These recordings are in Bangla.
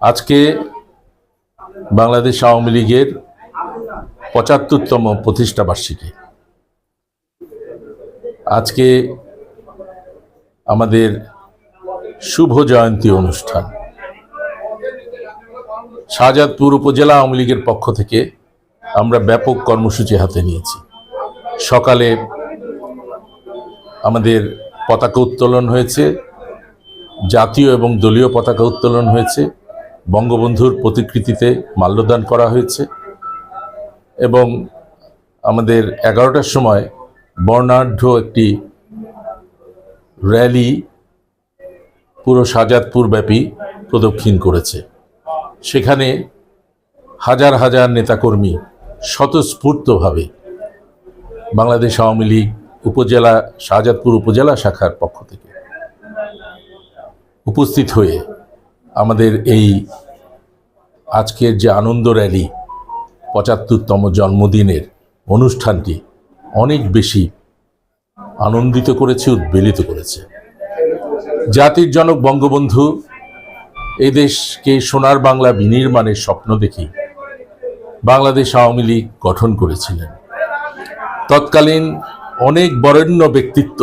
আজকে বাংলাদেশ আওয়ামী লীগের পঁচাত্তরতম প্রতিষ্ঠা বার্ষিকী। আজকে আমাদের শুভ জয়ন্তী অনুষ্ঠান। শাহজাদপুর উপজেলা আওয়ামী লীগের পক্ষ থেকে আমরা ব্যাপক কর্মসূচি হাতে নিয়েছি। সকালে আমাদের পতাকা উত্তোলন হয়েছে, জাতীয় এবং দলীয় পতাকা উত্তোলন হয়েছে। বঙ্গবন্ধুর প্রতিকৃতিতে মাল্যদান করা হয়েছে এবং আমাদের এগারোটার সময় বর্ণাঢ্য একটি র্যালি পুরো শাহজাদপুর ব্যাপী প্রদক্ষিণ করেছে। সেখানে হাজার হাজার নেতাকর্মী স্বতঃস্ফূর্তভাবে বাংলাদেশ আওয়ামী লীগ উপজেলা, শাহজাদপুর উপজেলা শাখার পক্ষ থেকে উপস্থিত হয়ে আমাদের এই আজকের যে আনন্দ র্যালি, পঁচাত্তরতম জন্মদিনের অনুষ্ঠানটি অনেক বেশি আনন্দিত করেছে, উদ্বেলিত করেছে। জাতির জনক বঙ্গবন্ধু এই দেশকে সোনার বাংলা বিনির্মাণের স্বপ্ন দেখেই বাংলাদেশ আওয়ামী লীগ গঠন করেছিলেন। তৎকালীন অনেক বরেণ্য ব্যক্তিত্ব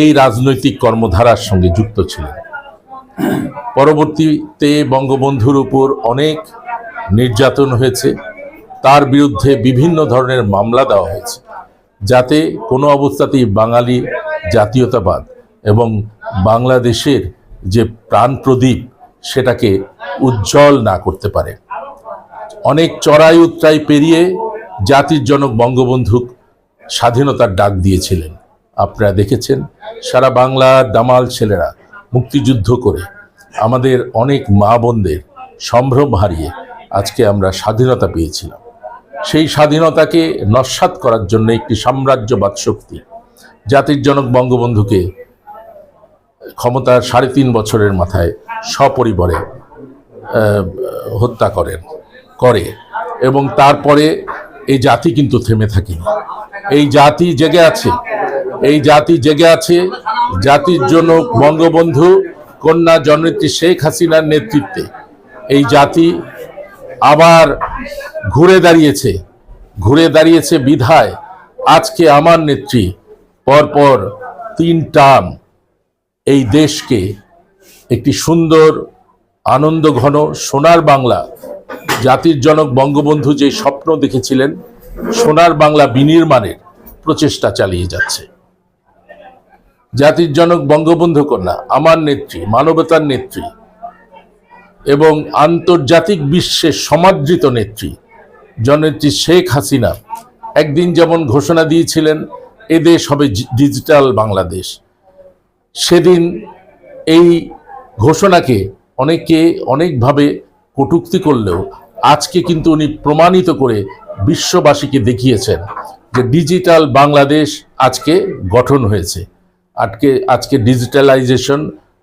এই রাজনৈতিক কর্মধারার সঙ্গে যুক্ত ছিলেন। পরবর্তীতে বঙ্গবন্ধুর উপর অনেক নির্যাতন হয়েছে। তার বিরুদ্ধে বিভিন্ন ধরনের মামলা দেওয়া হয়েছে, যাতে কোনো অবস্থাতেই বাঙালি জাতীয়তাবাদ এবং বাংলাদেশের যে প্রাণ প্রদীপ, সেটাকে উজ্জ্বল না করতে পারে। অনেক চড়াই উত্তরাই পেরিয়ে জাতির জনক বঙ্গবন্ধু স্বাধীনতার ডাক দিয়েছিলেন। আপনারা দেখেছেন, সারা বাংলার দামাল ছেলেরা মুক্তিযুদ্ধ করে আমাদের অনেক মা বোনদের সম্ভ্রম হারিয়ে আজকে আমরা স্বাধীনতা পেয়েছিলাম। সেই স্বাধীনতাকে নস্বাত করার জন্য একটি সাম্রাজ্যবাদ শক্তি জাতির জনক বঙ্গবন্ধুকে ক্ষমতার সাড়ে তিন বছরের মাথায় সপরিবারে হত্যা করেন, করে এবং তারপরে এই জাতি কিন্তু থেমে থাকেনি। এই জাতি জেগে আছে, এই জাতি জেগে আছে জাতির জনক বঙ্গবন্ধু কন্যা জননেত্রী শেখ হাসিনার নেতৃত্বে এই জাতি আবার ঘুরে দাঁড়িয়েছে ঘুরে দাঁড়িয়েছে বিধায়। আজকে আমার নেত্রী পরপর তিন টার্ম এই দেশকে একটি সুন্দর আনন্দ ঘন সোনার বাংলা, জাতির জনক বঙ্গবন্ধু যে স্বপ্ন দেখেছিলেন, সোনার বাংলা বিনির্মাণের প্রচেষ্টা চালিয়ে যাচ্ছে। জাতির জনক বঙ্গবন্ধু কন্যা, আমার নেত্রী, মানবতার নেত্রী এবং আন্তর্জাতিক বিশ্বের সমাদৃত নেত্রী, জননেত্রী শেখ হাসিনা, একদিন যেমন ঘোষণা দিয়েছিলেন এদেশ হবে ডিজিটাল বাংলাদেশ। সেদিন এই ঘোষণাকে অনেকে অনেকভাবে কটূক্তি করলেও আজকে কিন্তু উনি প্রমাণিত করে বিশ্ববাসীকে দেখিয়েছেন যে ডিজিটাল বাংলাদেশ আজকে গঠন হয়েছে। আজকে আজকে ডিজিটালাইজেশন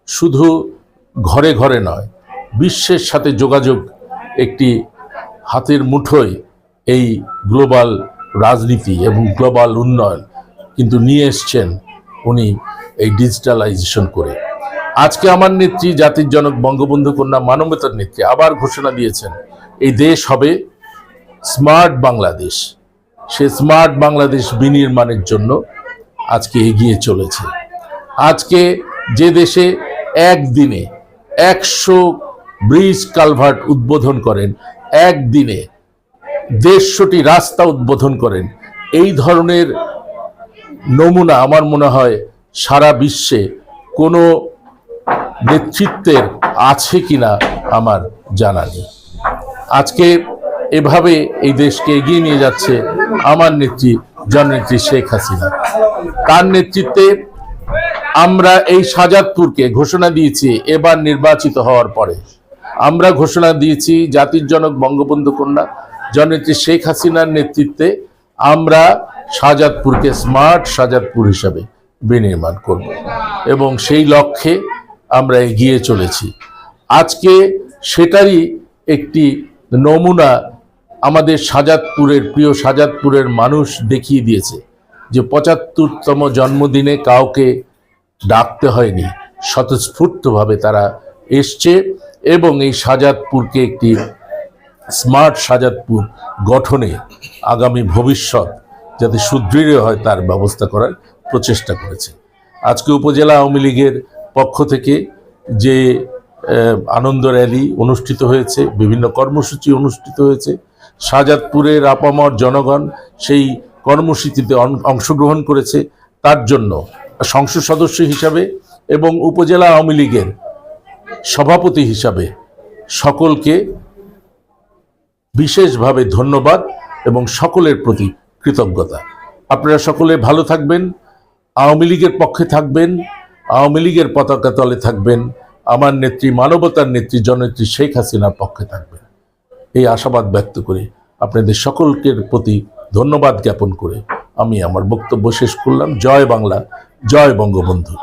শুধু ঘরে ঘরে নয়, বিশ্বের সাথে যোগাযোগ একটি হাতের মুঠোয় এই গ্লোবাল রাজনীতি এবং গ্লোবাল উন্নয়ন কিন্তু নিয়ে এসছেন উনি এই ডিজিটালাইজেশন করে। আজকে আমার নেত্রী, জাতির জনক বঙ্গবন্ধু কন্যা মানবতার নেত্রী আবার ঘোষণা দিয়েছেন, এই দেশ হবে স্মার্ট বাংলাদেশ। সে স্মার্ট বাংলাদেশ বিনির্মাণের জন্য আজকে এগিয়ে চলেছে। আজকে যে দেশে একদিনে একশো ব্রিজ কালভার্ট উদ্বোধন করেন, একদিনে দেড়শোটি রাস্তা উদ্বোধন করেন, এই ধরনের নমুনা আমার মনে হয় সারা বিশ্বে কোনো নেতৃত্বের আছে কিনা আমার জানা নেই। আজকে এভাবে এই দেশকে এগিয়ে নিয়ে যাচ্ছে আমার নেত্রী, জননেত্রী শেখ হাসিনা। তার নেতৃত্বে আমরা এই সাজাদপুরকে ঘোষণা দিয়েছি এবার নির্বাচিত হওয়ার পরে। আমরা ঘোষণা দিয়েছি জাতির জনক বঙ্গবন্ধু কন্যা, জননেত্রী শেখ হাসিনার নেতৃত্বে আমরা শাহজাদপুরকে স্মার্ট সাজাদপুর হিসাবে বিনির্মাণ করব এবং সেই লক্ষ্যে আমরা এগিয়ে চলেছি। আজকে সেটারই একটি নমুনা আমাদের সাজাদপুরের, প্রিয় সাজাদপুরের মানুষ দেখিয়ে দিয়েছে যে পঁচাত্তরতম জন্মদিনে কাউকে ডাকতে হয়নি। স্বতঃস্ফূর্তভাবে তারা এসছে এবং এই শাহজাদপুরকে একটি স্মার্ট সাজাদপুর গঠনে আগামী ভবিষ্যৎ যাতে সুদৃঢ় হয় তার ব্যবস্থা করার প্রচেষ্টা করেছে। আজকে উপজেলা আওয়ামী লীগের পক্ষ থেকে যে আনন্দ র্যালি অনুষ্ঠিত হয়েছে, বিভিন্ন কর্মসূচি অনুষ্ঠিত হয়েছে শাহজাদপুরের আপামর জনগণ সেই কর্মসূচিতে অংশগ্রহণ করেছে, তার জন্য সংসদ সদস্য হিসাবে এবং উপজেলা আওয়ামী লীগের সভাপতি হিসাবে সকলকে বিশেষভাবে ধন্যবাদ এবং সকলের প্রতি কৃতজ্ঞতা। আপনারা সকলে ভালো থাকবেন, আওয়ামী লীগের পক্ষে থাকবেন, আওয়ামী লীগের পতাকা তলে থাকবেন, আমার নেত্রী, মানবতার নেত্রী, জননেত্রী শেখ হাসিনার পক্ষে থাকবেন। এই আশাবাদ ব্যক্ত করে আপনাদের সকলকে প্রতি ধন্যবাদ জ্ঞাপন করে আমি আমার বক্তব্য শেষ করলাম। জয় বাংলা জয় বঙ্গবন্ধু।